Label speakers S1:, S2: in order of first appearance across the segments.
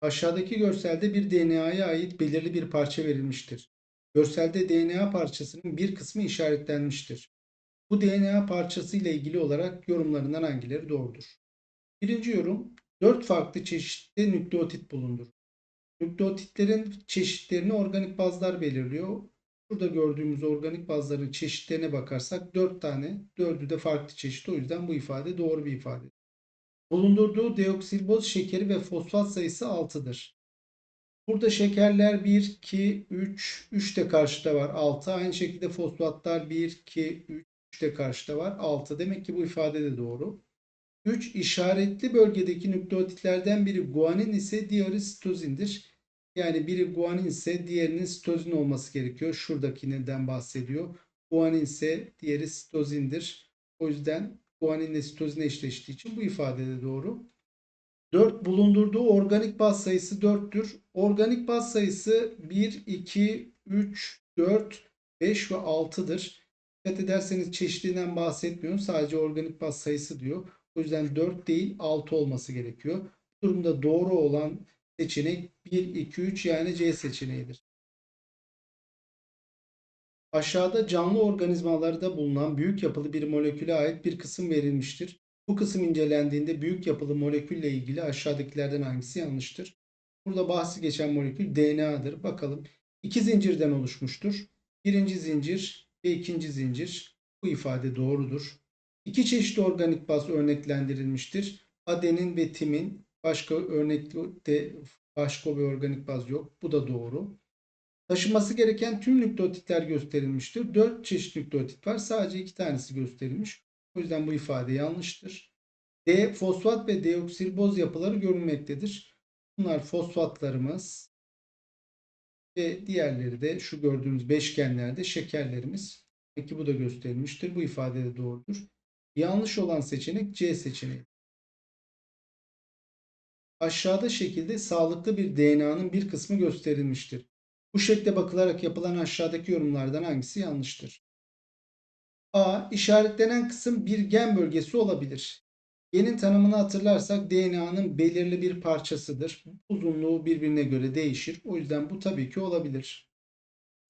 S1: Aşağıdaki görselde bir DNA'ya ait belirli bir parça verilmiştir. Görselde DNA parçasının bir kısmı işaretlenmiştir. Bu DNA parçası ile ilgili olarak yorumlarından hangileri doğrudur? Birinci yorum, dört farklı çeşitli nükleotit bulundur. Nükleotitlerin çeşitlerini organik bazlar belirliyor. Burada gördüğümüz organik bazların çeşitlerine bakarsak dört tane, dördü de farklı çeşit. O yüzden bu ifade doğru bir ifade. Bulundurduğu deoksilboz şekeri ve fosfat sayısı 6'dır. Burada şekerler 1, 2, 3, 3 de karşıda var 6. Aynı şekilde fosfatlar 1, 2, 3, 3 de karşıda var 6. Demek ki bu ifade de doğru. 3 işaretli bölgedeki nükleotitlerden biri guanin ise diğeri sitozindir. Yani biri guanin ise diğerinin sitozin olması gerekiyor. Şuradakinden bahsediyor. Guanin ise diğeri sitozindir. O yüzden guaninle sitozin eşleştiği için bu ifade de doğru. 4 bulundurduğu organik baz sayısı 4'tür. Organik baz sayısı 1, 2, 3, 4, 5 ve 6'dır. Dikkat ederseniz çeşidinden bahsetmiyorum. Sadece organik baz sayısı diyor. O yüzden 4 değil 6 olması gerekiyor. Bu durumda doğru olan seçenek 1, 2, 3 yani C seçeneğidir. Aşağıda canlı organizmalarda bulunan büyük yapılı bir moleküle ait bir kısım verilmiştir. Bu kısım incelendiğinde büyük yapılı molekülle ilgili aşağıdakilerden hangisi yanlıştır? Burada bahsi geçen molekül DNA'dır. Bakalım. İki zincirden oluşmuştur. Birinci zincir ve ikinci zincir. Bu ifade doğrudur. İki çeşit organik baz örneklendirilmiştir. Adenin ve timin başka örnekte başka bir organik baz yok. Bu da doğru. Taşıması gereken tüm nükleotitler gösterilmiştir. 4 çeşit nükleotit var. Sadece 2 tanesi gösterilmiş. O yüzden bu ifade yanlıştır. D fosfat ve deoksilboz yapıları görülmektedir. Bunlar fosfatlarımız ve diğerleri de şu gördüğümüz beşgenlerde şekerlerimiz. Peki bu da gösterilmiştir. Bu ifade de doğrudur. Yanlış olan seçenek C seçeneği. Aşağıda şekilde sağlıklı bir DNA'nın bir kısmı gösterilmiştir. Bu şekle bakılarak yapılan aşağıdaki yorumlardan hangisi yanlıştır? A. İşaretlenen kısım bir gen bölgesi olabilir. Genin tanımını hatırlarsak DNA'nın belirli bir parçasıdır. Uzunluğu birbirine göre değişir. O yüzden bu tabii ki olabilir.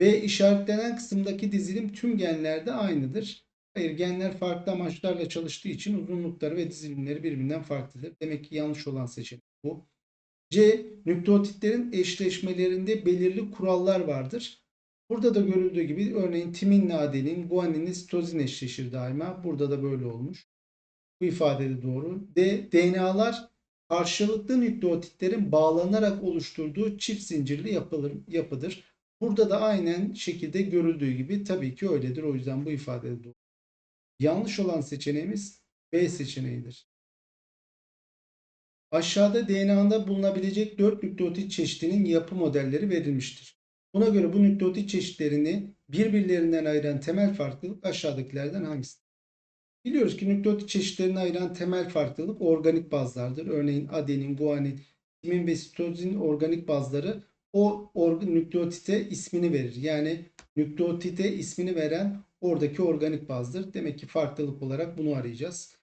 S1: B. İşaretlenen kısımdaki dizilim tüm genlerde aynıdır. Hayır genler farklı amaçlarla çalıştığı için uzunlukları ve dizilimleri birbirinden farklıdır. Demek ki yanlış olan seçenek bu. C. Nükleotitlerin eşleşmelerinde belirli kurallar vardır. Burada da görüldüğü gibi örneğin timinle adenin, guaninle sitozin eşleşir daima. Burada da böyle olmuş. Bu ifade de doğru. D. DNA'lar karşılıklı nükleotitlerin bağlanarak oluşturduğu çift zincirli yapılır, yapıdır. Burada da aynen şekilde görüldüğü gibi tabii ki öyledir. O yüzden bu ifade de doğru. Yanlış olan seçeneğimiz B seçeneğidir. Aşağıda DNA'da bulunabilecek 4 nükleotit çeşidinin yapı modelleri verilmiştir. Buna göre bu nükleotit çeşitlerini birbirlerinden ayıran temel farklılık aşağıdakilerden hangisidir? Biliyoruz ki nükleotit çeşitlerini ayıran temel farklılık organik bazlardır. Örneğin adenin, guanin, timin ve sitozin organik bazları o nükleotite ismini verir. Yani nükleotite ismini veren oradaki organik bazdır. Demek ki farklılık olarak bunu arayacağız.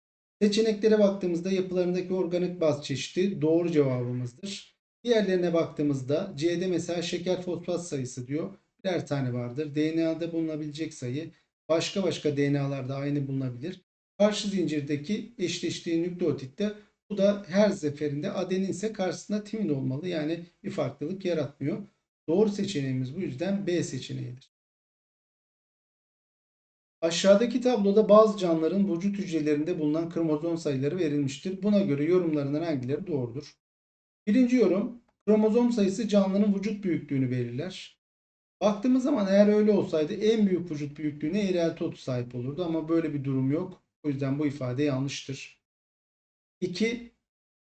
S1: Seçeneklere baktığımızda yapılarındaki organik baz çeşidi doğru cevabımızdır. Diğerlerine baktığımızda C'de mesela şeker fosfat sayısı diyor. Birer tane vardır. DNA'da bulunabilecek sayı başka başka DNA'larda aynı bulunabilir. Karşı zincirdeki eşleştiği nükleotitte bu da her seferinde adenin ise karşısında timin olmalı. Yani bir farklılık yaratmıyor. Doğru seçeneğimiz bu yüzden B seçeneğidir. Aşağıdaki tabloda bazı canlıların vücut hücrelerinde bulunan kromozom sayıları verilmiştir. Buna göre yorumlarından hangileri doğrudur? Birinci yorum, kromozom sayısı canlının vücut büyüklüğünü belirler. Baktığımız zaman eğer öyle olsaydı en büyük vücut büyüklüğüne eğrelti sahip olurdu ama böyle bir durum yok. O yüzden bu ifade yanlıştır. 2.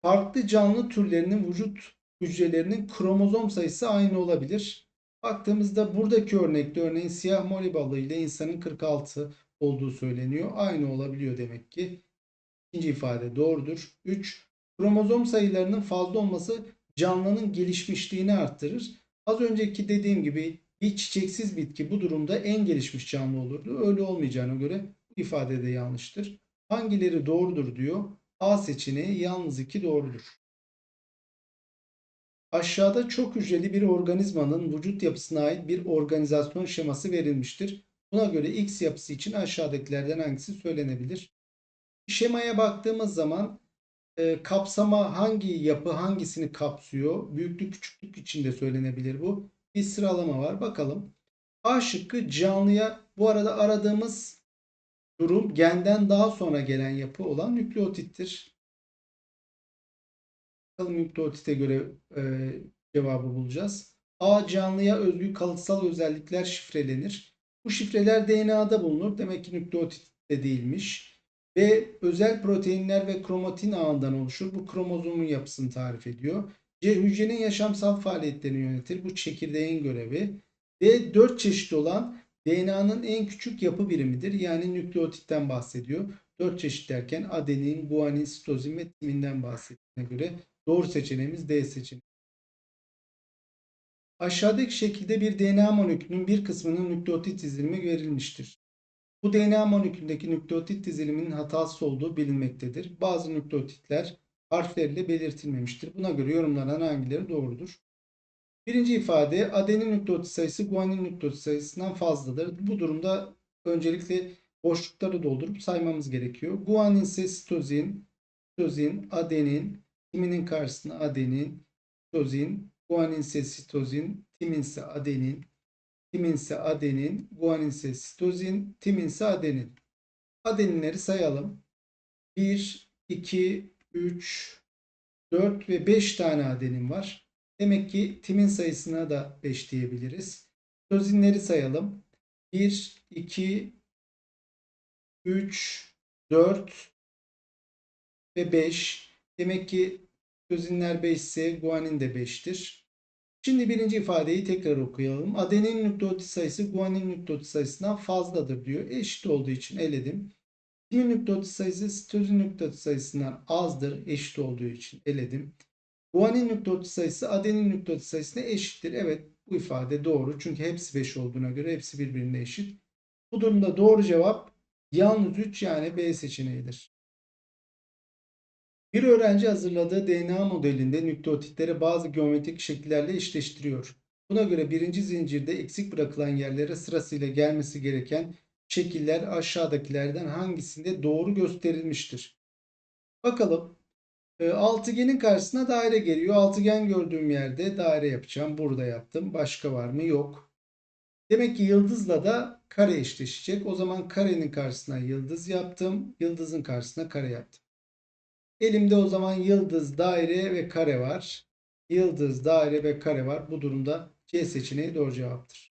S1: Farklı canlı türlerinin vücut hücrelerinin kromozom sayısı aynı olabilir. Baktığımızda buradaki örnekte örneğin siyah moli balığı ile insanın 46 olduğu söyleniyor. Aynı olabiliyor demek ki. İkinci ifade doğrudur. 3. Kromozom sayılarının fazla olması canlının gelişmişliğini arttırır. Az önceki dediğim gibi bir çiçeksiz bitki bu durumda en gelişmiş canlı olurdu. Öyle olmayacağına göre bu ifade de yanlıştır. Hangileri doğrudur diyor. A seçeneği yalnız 2 doğrudur. Aşağıda çok hücreli bir organizmanın vücut yapısına ait bir organizasyon şeması verilmiştir. Buna göre X yapısı için aşağıdakilerden hangisi söylenebilir? Şemaya baktığımız zaman e, kapsama hangi yapı hangisini kapsıyor? Büyüklük küçüklük içinde söylenebilir bu. Bir sıralama var. Bakalım. A şıkkı canlıya bu arada aradığımız durum genden daha sonra gelen yapı olan nükleotittir. Bakalım nükleotite göre e, cevabı bulacağız. A canlıya özgü kalıtsal özellikler şifrelenir. Bu şifreler DNA'da bulunur. Demek ki nükleotitte değilmiş. B özel proteinler ve kromatin ağından oluşur. Bu kromozomun yapısını tarif ediyor. C hücrenin yaşamsal faaliyetlerini yönetir. Bu çekirdeğin görevi. D 4 çeşit olan DNA'nın en küçük yapı birimidir. Yani nükleotitten bahsediyor. 4 çeşit derken adenin, guanin, sitozin ve timinden bahsettiğine göre doğru seçeneğimiz D seçeneği. Aşağıdaki şekilde bir DNA molekülünün bir kısmının nükleotit dizilimi verilmiştir. Bu DNA molekülündeki nükleotit diziliminin hatasız olduğu bilinmektedir. Bazı nükleotitler harflerle belirtilmemiştir. Buna göre yorumlanan hangileri doğrudur? Birinci ifade adenin nükleotit sayısı guanin nükleotit sayısından fazladır. Bu durumda öncelikle boşlukları doldurup saymamız gerekiyor. Guanin ise sitozin, sitozin, adenin, timinin karşısına adenin, sitozin, guanin ise sitozin, timin ise adenin, timin ise adenin, guanin ise sitozin, timin ise adenin. Adeninleri sayalım. 1, 2, 3, 4 ve 5 tane adenin var. Demek ki timin sayısına da 5 diyebiliriz. Sitozinleri sayalım. 1, 2, 3, 4 ve 5. Demek ki sitozinler 5 ise guanin de 5'tir. Şimdi birinci ifadeyi tekrar okuyalım. Adenin nükleotit sayısı guanin nükleotit sayısından fazladır diyor. Eşit olduğu için eledim. Timin nükleotit sayısı sitozin nükleotit sayısından azdır. Eşit olduğu için eledim. Guanin nükleotit sayısı adenin nükleotit sayısına eşittir. Evet bu ifade doğru. Çünkü hepsi 5 olduğuna göre hepsi birbirine eşit. Bu durumda doğru cevap yalnız 3 yani B seçeneğidir. Bir öğrenci hazırladığı DNA modelinde nükleotitleri bazı geometrik şekillerle eşleştiriyor. Buna göre birinci zincirde eksik bırakılan yerlere sırasıyla gelmesi gereken şekiller aşağıdakilerden hangisinde doğru gösterilmiştir? Bakalım. E, altıgenin karşısına daire geliyor. Altıgen gördüğüm yerde daire yapacağım. Burada yaptım. Başka var mı? Yok. Demek ki yıldızla da kare eşleşecek. O zaman karenin karşısına yıldız yaptım. Yıldızın karşısına kare yaptım. Elimde o zaman yıldız, daire ve kare var. Yıldız, daire ve kare var. Bu durumda C seçeneği doğru cevaptır.